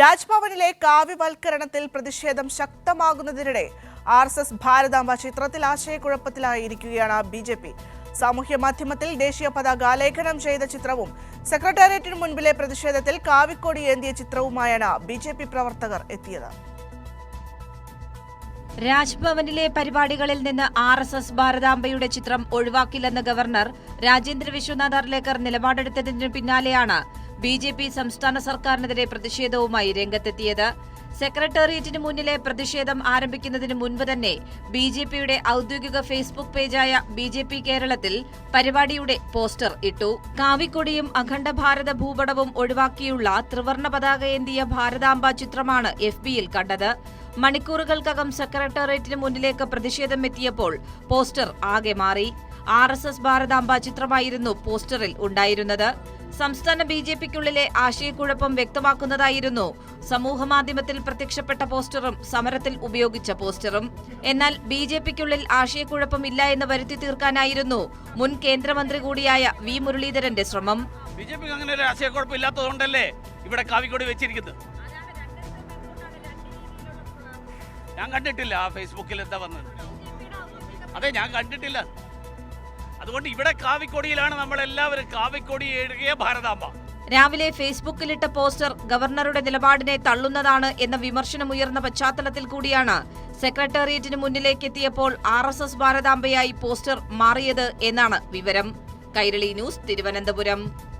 രാജ്ഭവനിലെ കാവ്യവൽക്കരണത്തിൽ പ്രതിഷേധം ശക്തമാകുന്നതിനിടെ ആർ എസ് എസ് ഭാരതാംബ ചിത്രത്തിൽ ആശയക്കുഴപ്പത്തിലായിരിക്കുകയാണ് ബി ജെ പി. സാമൂഹ്യ മാധ്യമത്തിൽ ദേശീയ പതാക ആലേഖനം ചെയ്ത ചിത്രവും സെക്രട്ടേറിയറ്റിന് മുൻപിലെ പ്രതിഷേധത്തിൽ കാവിക്കൊടി ഏന്തിയ ചിത്രവുമായാണ് ബി ജെ പി പ്രവർത്തകർ എത്തിയത്. രാജ്ഭവനിലെ പരിപാടികളിൽ നിന്ന് ആർ എസ് എസ് ഭാരതാംബയുടെ ചിത്രം ഒഴിവാക്കില്ലെന്ന് ഗവർണർ രാജേന്ദ്ര വിശ്വനാഥ് അർലേക്കർ നിലപാടെടുത്തതിന് പിന്നാലെയാണ് ബി ജെ പി സംസ്ഥാന സർക്കാരിനെതിരെ പ്രതിഷേധവുമായി രംഗത്തെത്തിയത്. സെക്രട്ടേറിയറ്റിന് മുന്നിലെ പ്രതിഷേധം ആരംഭിക്കുന്നതിന് മുൻപ് തന്നെ ബി ജെ പിയുടെ ഔദ്യോഗിക ഫേസ്ബുക്ക് പേജായ ബി ജെ പി കേരളത്തിൽ പരിപാടിയുടെ പോസ്റ്റർ ഇട്ടു. കാവിക്കൊടിയും അഖണ്ഡ ഭാരത ഭൂപടവും ഒഴിവാക്കിയുള്ള ത്രിവർണ പതാകയേന്തിയ ഭാരതാംബ ചിത്രമാണ് എഫ് ബിയിൽ കണ്ടത്. മണിക്കൂറുകൾക്കകം സെക്രട്ടേറിയറ്റിന് മുന്നിലേക്ക് പ്രതിഷേധം എത്തിയപ്പോൾ പോസ്റ്റർ ആകെ മാറി. ആർ എസ് എസ് ഭാരതാംബ ചിത്രമായിരുന്നു പോസ്റ്ററിൽ ഉണ്ടായിരുന്നത്. സംസ്ഥാന ബി ജെ പിക്കുള്ളിലെ ആശയക്കുഴപ്പം വ്യക്തമാക്കുന്നതായിരുന്നു. സമൂഹമാധ്യമത്തിൽ പ്രത്യക്ഷപ്പെട്ട പോസ്റ്ററും സമരത്തിൽ ഉപയോഗിച്ച പോസ്റ്ററും. എന്നാൽ ബി ജെ പിക്കുള്ളിൽ ആശയക്കുഴപ്പമില്ല എന്ന് വരുത്തി തീർക്കാനായിരുന്നു മുൻ കേന്ദ്രമന്ത്രി കൂടിയായ വി മുരളീധരന്റെ ശ്രമം. ബി ജെ പിക്ക് അങ്ങനെ ഒരു ആശയക്കുഴപ്പം ഇവിടെ കാവിക്കോട് വെച്ചിരിക്കുന്നത്? ഞാൻ കണ്ടിട്ടില്ല ആ ഫേസ്ബുക്കിൽ എന്താ വന്നത്? അതെ ഞാൻ കണ്ടിട്ടില്ല. അതുകൊണ്ട് ഇവിടെ കാവിക്കൊടിയിലാണ് നമ്മൾ എല്ലാവരും കാവിക്കൊടി എഴുകിയ ഭാരതാംബ രാവിലെ ഫേസ്ബുക്കിലിട്ട പോസ്റ്റർ ഗവർണറുടെ നിലപാടിനെ തള്ളുന്നതാണ് എന്ന വിമർശനമുയർന്ന പശ്ചാത്തലത്തിൽ കൂടിയാണ്. സെക്രട്ടേറിയറ്റിന് മുന്നിലേക്ക് എത്തിയപ്പോൾ ആർ എസ് എസ് ഭാരതാംബയായി പോസ്റ്റർ മാറിയത് എന്നാണ് വിവരം. കൈരളി ന്യൂസ് തിരുവനന്തപുരം.